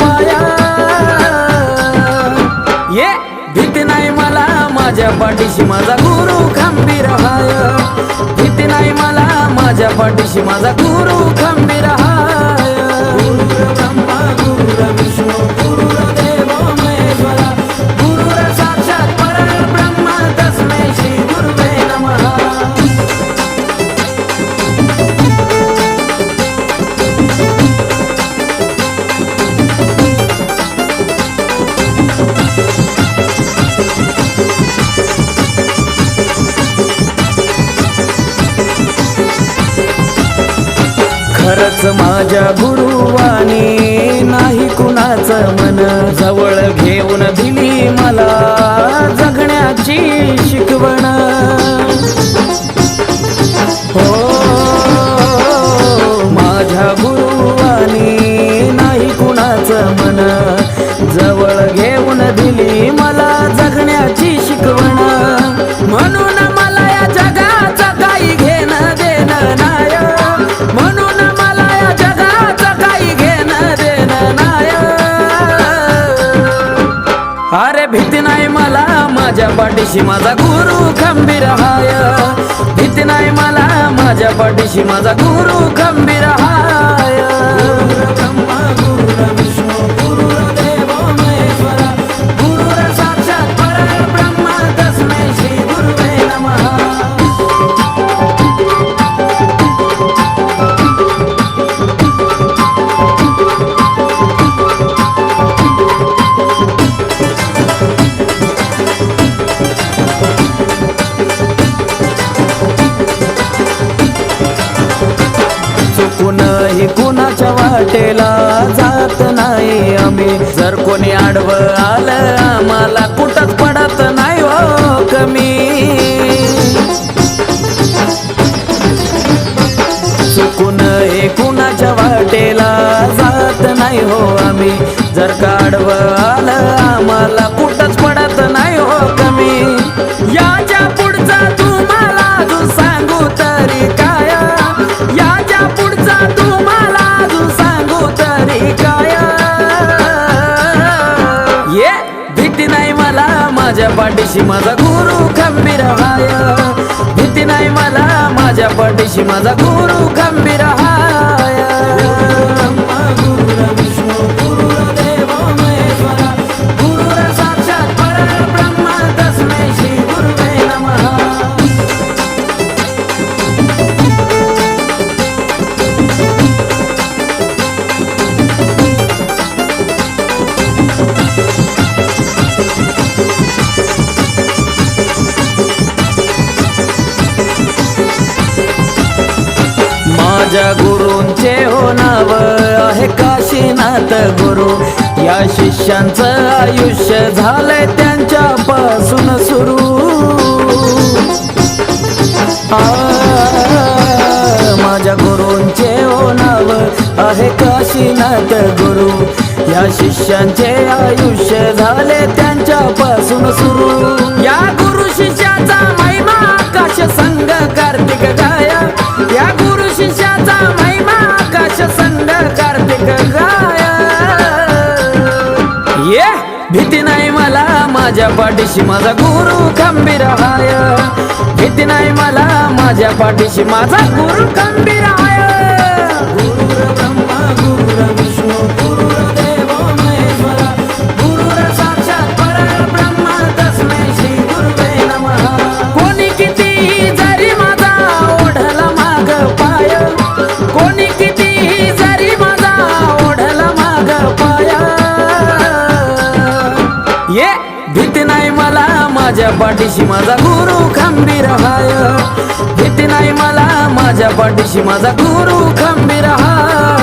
पाया. ये भीती नाही मला माझ्या पाठीशी माझा गुरु खंबीर हाय. भीती नाही मला माझ्या पाठीशी माझा गुरु खंबीर हाय. खरंच माझ्या गुरुवानी नाही कुणाचं मन जवळ घेऊन दिली मला जगण्याची शिकवण. हो माझ्या गुरुवानी नाही कुणाचं मन जवळ घेऊन दिली मला जगण्याची शिकवण. म्हणून पाठीशी माझा गुरु खंबीर हाय. भीती नाही मला माझ्या पाठीशी माझा गुरु खंबीर हाय. वाटेला जात नाही आम्ही. जर कोणी आडवं आलं आम्हाला कुठंच पडत नाही हो कमी. चुकूनही कुणाच्या वाटेला जात नाही हो आम्ही. जर काढवं आलं आम्हाला कुठं माझ्या पाठीशी माझा गुरु खंबीर भीती नाही मला माझ्या पाठीशी माझा गुरु माझ्या गुरूंचे हो नाव आहे काशीनाथ गुरु. या शिष्यांचं आयुष्य झालंय त्यांच्यापासून सुरू. आ, माझ्या गुरूंचे हो नाव आहे काशीनाथ गुरु. या शिष्यांचे आयुष्य झाले त्यांच्यापासून सुरू. या गुरु शिष्याचा महिमा आकाश संग कार्तिक गाया. माझ्या पाठीशी माझा गुरु खंबीर हाय भीती नाही मला माझ्या पाठीशी माझा गुरु खंबीर हाय पाठीशी माझा गुरु खंबीर हाय. भीती नाही मला माझ्या पाठीशी माझा गुरु खंबीर हाय.